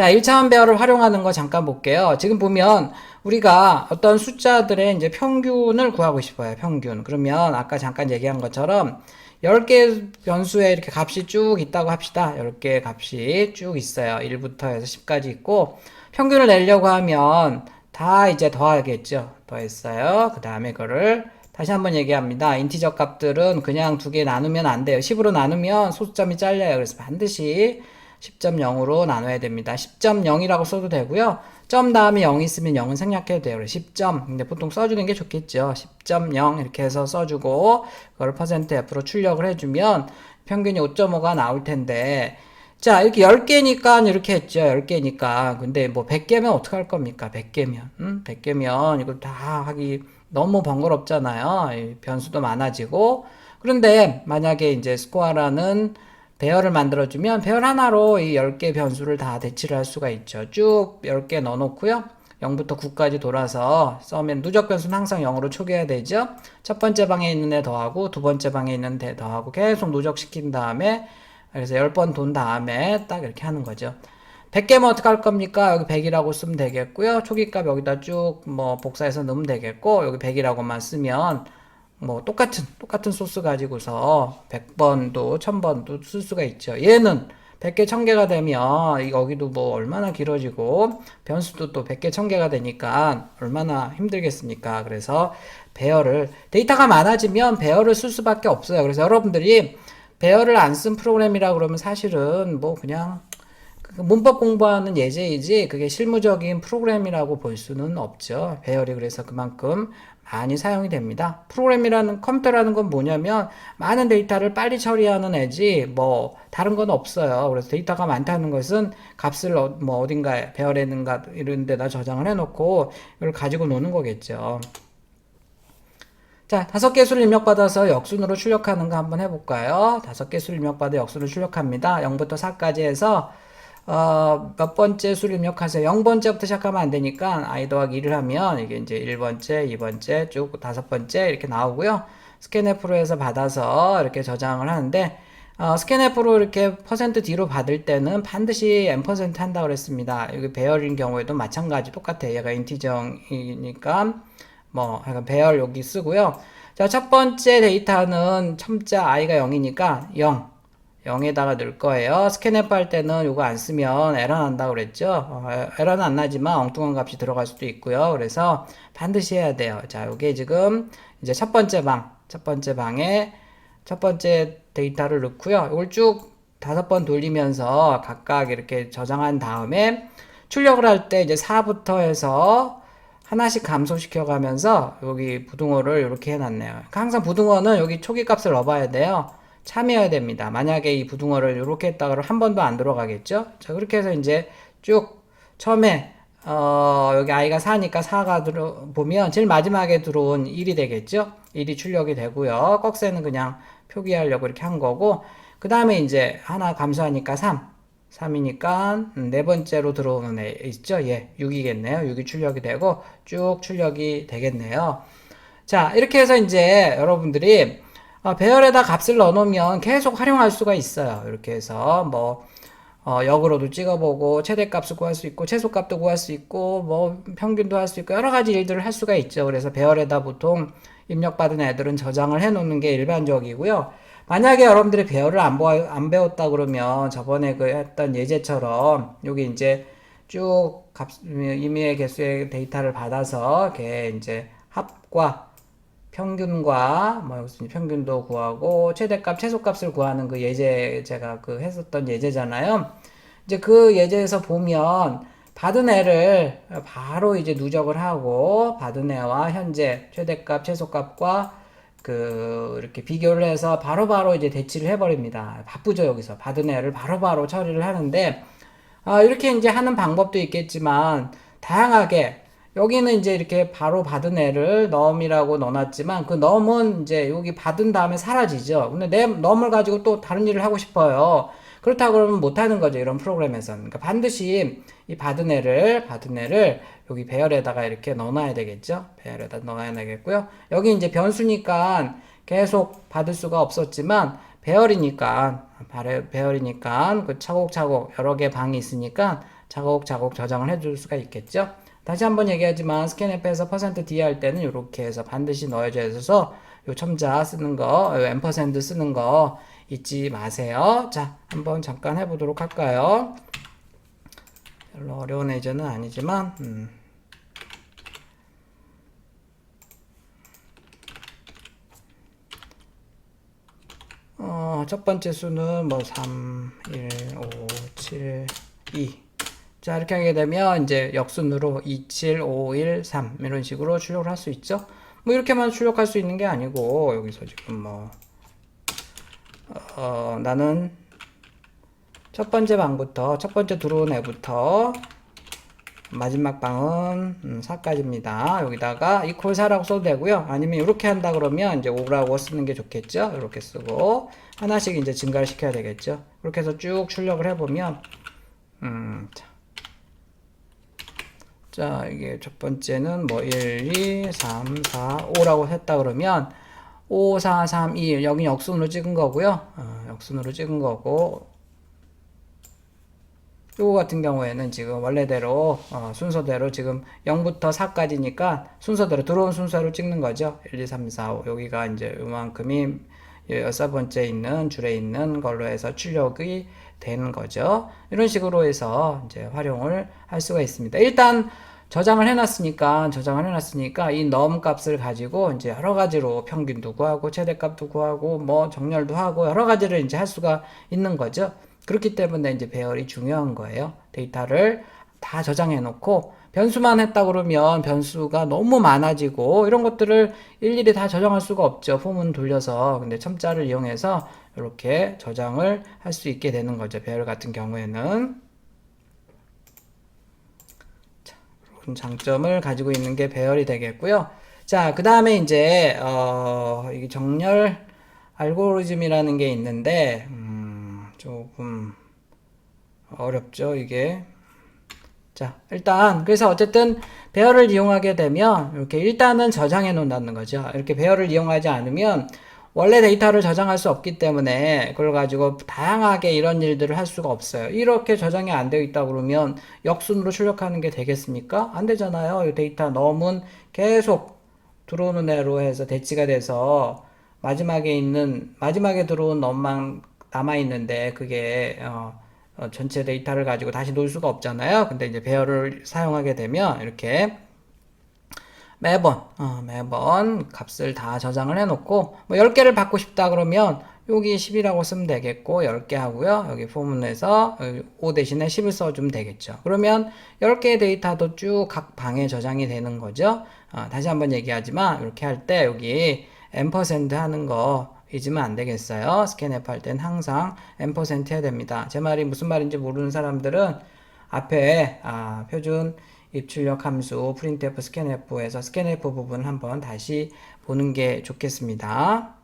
자, 1차원 배열을 활용하는 거 잠깐 볼게요. 지금 보면 우리가 어떤 숫자들의 이제 평균을 구하고 싶어요. 평균. 그러면 아까 잠깐 얘기한 것처럼 10개 변수에 이렇게 값이 쭉 있다고 합시다. 10개 값이 쭉 있어요. 1부터 해서 10까지 있고 평균을 내려고 하면 다 이제 더하겠죠. 더했어요. 그 다음에 그거를 다시 한번 얘기합니다. 인티저 값들은 그냥 두 개 나누면 안 돼요. 10으로 나누면 소수점이 잘려요. 그래서 반드시 10.0으로 나눠야 됩니다. 10.0이라고 써도 되고요. 점 다음에 0 있으면 0은 생략해도 돼요. 그래서 10점. 근데 보통 써주는 게 좋겠죠. 10.0 이렇게 해서 써주고 그걸 퍼센트 F로 출력을 해주면 평균이 5.5가 나올 텐데 자, 이렇게 10개니까 이렇게 했죠. 10개니까. 근데 뭐 100개면 어떡할 겁니까? 100개면. 음? 100개면 이거 다 하기 너무 번거롭잖아요. 이 변수도 많아지고. 그런데 만약에 이제 스코어라는 배열을 만들어주면 배열 하나로 이 10개 변수를 다 대치를 할 수가 있죠. 쭉 10개 넣어놓고요. 0부터 9까지 돌아서 써면 누적 변수는 항상 0으로 초기화야 되죠. 첫 번째 방에 있는 애 더하고 두 번째 방에 있는 애 더하고 계속 누적시킨 다음에 그래서 10번 돈 다음에 딱 이렇게 하는 거죠. 100개면 어떻게 할 겁니까? 여기 100이라고 쓰면 되겠고요. 초기값 여기다 쭉 뭐 복사해서 넣으면 되겠고 여기 100이라고만 쓰면 뭐 똑같은 똑같은 소스 가지고서 100번도 1000번도 쓸 수가 있죠. 얘는 100개 1000개가 되면 여기도 뭐 얼마나 길어지고 변수도 또 100개 1000개가 되니까 얼마나 힘들겠습니까? 그래서 배열을 데이터가 많아지면 배열을 쓸 수밖에 없어요. 그래서 여러분들이 배열을 안 쓴 프로그램이라 그러면 사실은 뭐 그냥 그 문법 공부하는 예제이지 그게 실무적인 프로그램이라고 볼 수는 없죠. 배열이 그래서 그만큼 많이 사용이 됩니다. 프로그램이라는 컴퓨터라는 건 뭐냐면 많은 데이터를 빨리 처리하는 애지 뭐 다른 건 없어요. 그래서 데이터가 많다는 것은 값을 어, 뭐 어딘가에 배열했는가 이런 데다 저장을 해놓고 이걸 가지고 노는 거겠죠. 자, 다섯 개 수를 입력받아서 역순으로 출력하는 거 한번 해볼까요? 다섯 개 수를 입력받아 역순으로 출력합니다. 0부터 4까지 해서 어, 몇 번째 수를 입력하세요. 0번째부터 시작하면 안 되니까 i 더하기 1을 하면 이게 이제 1번째, 2번째, 쭉 다섯 번째 이렇게 나오고요. 스캔F로 해서 받아서 이렇게 저장을 하는데 어, 스캔F로 이렇게 퍼센트 D로 받을 때는 반드시 n% 한다고 그랬습니다. 여기 배열인 경우에도 마찬가지 똑같아요. 얘가 인티정이니까 뭐 약간 배열 여기 쓰고요. 자, 첫 번째 데이터는 첨자 i가 0이니까 0. 0에다가 넣을 거예요. 스캔앱 할 때는 이거 안 쓰면 에러 난다고 그랬죠. 어, 에러는 안 나지만 엉뚱한 값이 들어갈 수도 있고요. 그래서 반드시 해야 돼요. 자, 이게 지금 이제 첫 번째 방, 첫 번째 방에 첫 번째 데이터를 넣고요. 이걸 쭉 다섯 번 돌리면서 각각 이렇게 저장한 다음에 출력을 할 때 이제 4부터 해서 하나씩 감소시켜 가면서 여기 부등호를 이렇게 해놨네요. 항상 부등호는 여기 초기 값을 넣어봐야 돼요. 참여해야 됩니다. 만약에 이 부등호를 이렇게 했다가 한 번도 안 들어가겠죠? 자, 그렇게 해서 이제 쭉 처음에 어, 여기 i가 4니까 4가 들어 보면 제일 마지막에 들어온 1이 되겠죠? 1이 출력이 되고요. 꺽쇠는 그냥 표기하려고 이렇게 한 거고 그 다음에 이제 하나 감소하니까 3 3이니까 네 번째로 들어오는 애 있죠? 예, 6이겠네요. 6이 출력이 되고 쭉 출력이 되겠네요. 자, 이렇게 해서 이제 여러분들이 어, 배열에다 값을 넣어놓으면 계속 활용할 수가 있어요. 이렇게 해서 뭐 어, 역으로도 찍어보고 최대값을 구할 수 있고 최소값도 구할 수 있고 뭐 평균도 할 수 있고 여러 가지 일들을 할 수가 있죠. 그래서 배열에다 보통 입력받은 애들은 저장을 해놓는 게 일반적이고요. 만약에 여러분들이 배열을 안, 보, 안 배웠다 그러면 저번에 그 했던 예제처럼 여기 이제 쭉 값, 임의의 개수의 데이터를 받아서 이렇게 이제 합과 평균과 뭐 평균도 구하고 최대값 최소값을 구하는 그 예제 제가 그 했었던 예제잖아요. 이제 그 예제에서 보면 받은 애를 바로 이제 누적을 하고 받은 애와 현재 최대값 최소값과 그 이렇게 비교를 해서 바로바로 바로 이제 대치를 해버립니다. 바쁘죠 여기서 받은 애를 바로바로 바로 처리를 하는데 아, 이렇게 이제 하는 방법도 있겠지만 다양하게 여기는 이제 이렇게 바로 받은 애를 넘이라고 넣어놨지만 그 넘은 이제 여기 받은 다음에 사라지죠. 근데 내 넘을 가지고 또 다른 일을 하고 싶어요. 그렇다고 그러면 못하는 거죠. 이런 프로그램에서는. 그러니까 반드시 이 받은 애를, 받은 애를 여기 배열에다가 이렇게 넣어놔야 되겠죠. 배열에다 넣어야 되겠고요. 여기 이제 변수니까 계속 받을 수가 없었지만 배열이니까, 배열이니까 그 차곡차곡 여러 개 방이 있으니까 자곡자곡 저장을 해줄 수가 있겠죠. 다시 한번 얘기하지만 스캔앱에서 %d 할 때는 이렇게 해서 반드시 넣어줘야 있어서 요 첨자 쓰는 거, 요 앰퍼샌드 쓰는 거 잊지 마세요. 자, 한번 잠깐 해보도록 할까요? 별로 어려운 예제는 아니지만, 음. 어, 첫 번째 수는 뭐 3, 1, 5, 7, 2. 자, 이렇게 하게 되면 이제 역순으로 2, 7, 5, 1, 3 이런 식으로 출력을 할 수 있죠. 뭐 이렇게만 출력할 수 있는 게 아니고 여기서 지금 뭐 어, 나는 첫 번째 방부터 첫 번째 들어온 애부터 마지막 방은 음, 4까지입니다. 여기다가 이퀄 4라고 써도 되고요. 아니면 이렇게 한다 그러면 이제 5라고 쓰는 게 좋겠죠. 이렇게 쓰고 하나씩 이제 증가를 시켜야 되겠죠. 그렇게 해서 쭉 출력을 해보면 음, 자. 자, 이게 첫 번째는 뭐 1, 2, 3, 4, 5라고 했다 그러면 5, 4, 3, 2, 1 여기 역순으로 찍은 거고요. 어, 역순으로 찍은 거고 요거 같은 경우에는 지금 원래대로 어, 순서대로 지금 0부터 4까지니까 순서대로 들어온 순서로 찍는 거죠. 1, 2, 3, 4, 5 여기가 이제 요만큼이 여섯 번째 있는 줄에 있는 걸로 해서 출력이 되는 거죠. 이런 식으로 해서 이제 활용을 할 수가 있습니다. 일단 저장을 해놨으니까 저장을 해놨으니까 이 넘 값을 가지고 이제 여러 가지로 평균도 구하고 최대값도 구하고 뭐 정렬도 하고 여러 가지를 이제 할 수가 있는 거죠. 그렇기 때문에 이제 배열이 중요한 거예요. 데이터를 다 저장해 놓고 변수만 했다 그러면 변수가 너무 많아지고 이런 것들을 일일이 다 저장할 수가 없죠. 폼은 돌려서. 근데 첨자를 이용해서 이렇게 저장을 할 수 있게 되는 거죠. 배열 같은 경우에는. 자, 그런 장점을 가지고 있는 게 배열이 되겠고요. 자, 그 다음에 이제, 어, 이게 정렬 알고리즘이라는 게 있는데, 음, 조금 어렵죠, 이게. 자, 일단, 그래서 어쨌든 배열을 이용하게 되면, 이렇게 일단은 저장해 놓는다는 거죠. 이렇게 배열을 이용하지 않으면, 원래 데이터를 저장할 수 없기 때문에, 그걸 가지고 다양하게 이런 일들을 할 수가 없어요. 이렇게 저장이 안 되어 있다 그러면, 역순으로 출력하는 게 되겠습니까? 안 되잖아요. 이 데이터 넘은 계속 들어오는 애로 해서 대치가 돼서, 마지막에 있는, 마지막에 들어온 넘만 남아 있는데, 그게, 어, 어, 전체 데이터를 가지고 다시 놓을 수가 없잖아요. 근데 이제 배열을 사용하게 되면 이렇게 매번 어, 매번 값을 다 저장을 해놓고 뭐 10개를 받고 싶다 그러면 여기 10이라고 쓰면 되겠고 10개 하고요. 여기 포문에서 5 대신에 10을 써주면 되겠죠. 그러면 10개의 데이터도 쭉 각 방에 저장이 되는 거죠. 어, 다시 한번 얘기하지만 이렇게 할 때 여기 앰퍼센드 하는 거 잊으면 안 되겠어요. 스캔앱 할 땐 항상 앰퍼센트 해야 됩니다. 제 말이 무슨 말인지 모르는 사람들은 앞에 아, 표준 입출력 함수 printf 스캔f에서 스캔f 부분 한번 다시 보는 게 좋겠습니다.